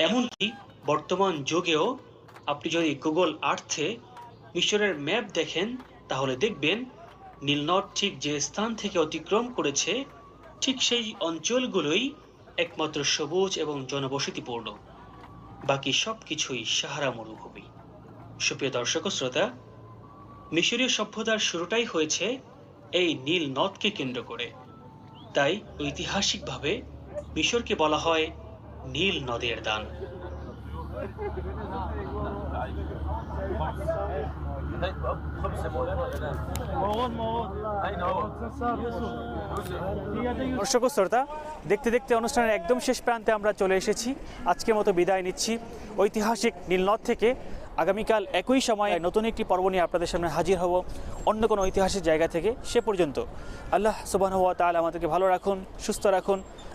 এমনকি বর্তমান যুগেও আপনি যদি গুগল আর্থে মিশরের ম্যাপ দেখেন, তাহলে দেখবেন নীলনদ ঠিক যে স্থান থেকে অতিক্রম করেছে, ঠিক সেই অঞ্চলগুলোই একমাত্র সবুজ এবং জনবসতিপূর্ণ। বাকি সব কিছুই সাহারা মরুভূমি। সুপ্রিয় দর্শক শ্রোতা, মিশরীয় সভ্যতার শুরুটাই হয়েছে এই নীল নদকে কেন্দ্র করে। তাই ঐতিহাসিকভাবে মিশরকে বলা হয় নীল নদের দান। দর্শক শ্রোতা, দেখতে দেখতে অনুষ্ঠানের একদম শেষ প্রান্তে আমরা চলে এসেছি। আজকের মতো বিদায় নিচ্ছি। ঐতিহাসিক নীলনদ থেকে আগামীকাল একই সময়ে নতুন একটি পর্ব নিয়ে আপনাদের সামনে হাজির হব। অন্য কোনো ঐতিহাসিক জায়গা থেকে সে পর্যন্ত। আল্লাহ সুবাহ তাহলে আমাদেরকে ভালো রাখুন, সুস্থ রাখুন।